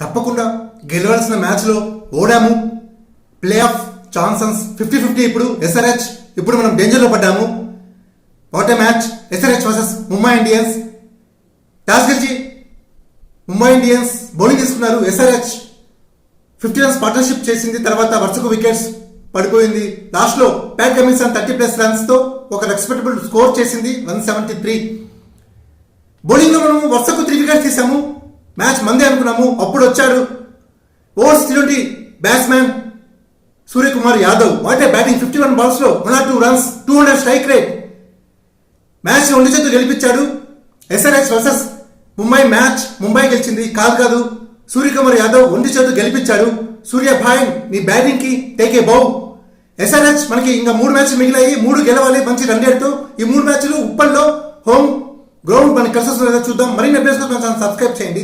తప్పకుండా గెలవాల్సిన మ్యాచ్లో ఓడాము. Play off chances fifty fifty ఇప్పుడు. ఎస్ఆర్హెచ్ ఇప్పుడు మనం డేంజర్లో పడ్డాము. What a match. SRH versus Mumbai Indians. Toss గెలిచి ముంబై ఇండియన్స్ బౌలింగ్ తీసుకున్నారు ఎస్ఆర్హెచ్ ఫిఫ్టీ రన్స్ పార్ట్నర్షిప్ చేసింది. తర్వాత వరుసకు వికెట్స్ పడిపోయింది. లాస్ట్లో ప్యాట్ కమిన్సన్ థర్టీ ప్లస్ రన్స్తో ఒక రెస్పెక్టబుల్ స్కోర్ చేసింది. One seventy three. బౌలింగ్లో మనము వరుసకు త్రీ వికెట్స్ తీసాము. మ్యాచ్ మందే అనుకున్నాము అప్పుడు వచ్చాడు overs twenty batsmen Suryakumar Yadav. What a batting fifty one బాల్స్లో one or two runs two hundred strike rate. Match ఒంటి చేతులు గెలిపించాడు. SRH versus Mumbai match Mumbai గెలిచింది. కాదు కాదు సూర్యకుమార్ యాదవ్ ఒంటి చేతులు గెలిపించాడు. సూర్య భాయ్ నీ బ్యాటింగ్కి టేకే బౌ ఎస్ఆర్హెచ్ మనకి ఇంకా మూడు మ్యాచ్లు మిగిలాయి మూడు గెలవాలి మంచి రన్ రేట్తో. ఈ మూడు మ్యాచ్లు ఉప్పల్లో హోమ్ గ్రౌండ్ మనకి కలిసి వస్తుందో చూద్దాం. మరిన్ని అభ్యాసం సబ్స్క్రైబ్ చేయండి.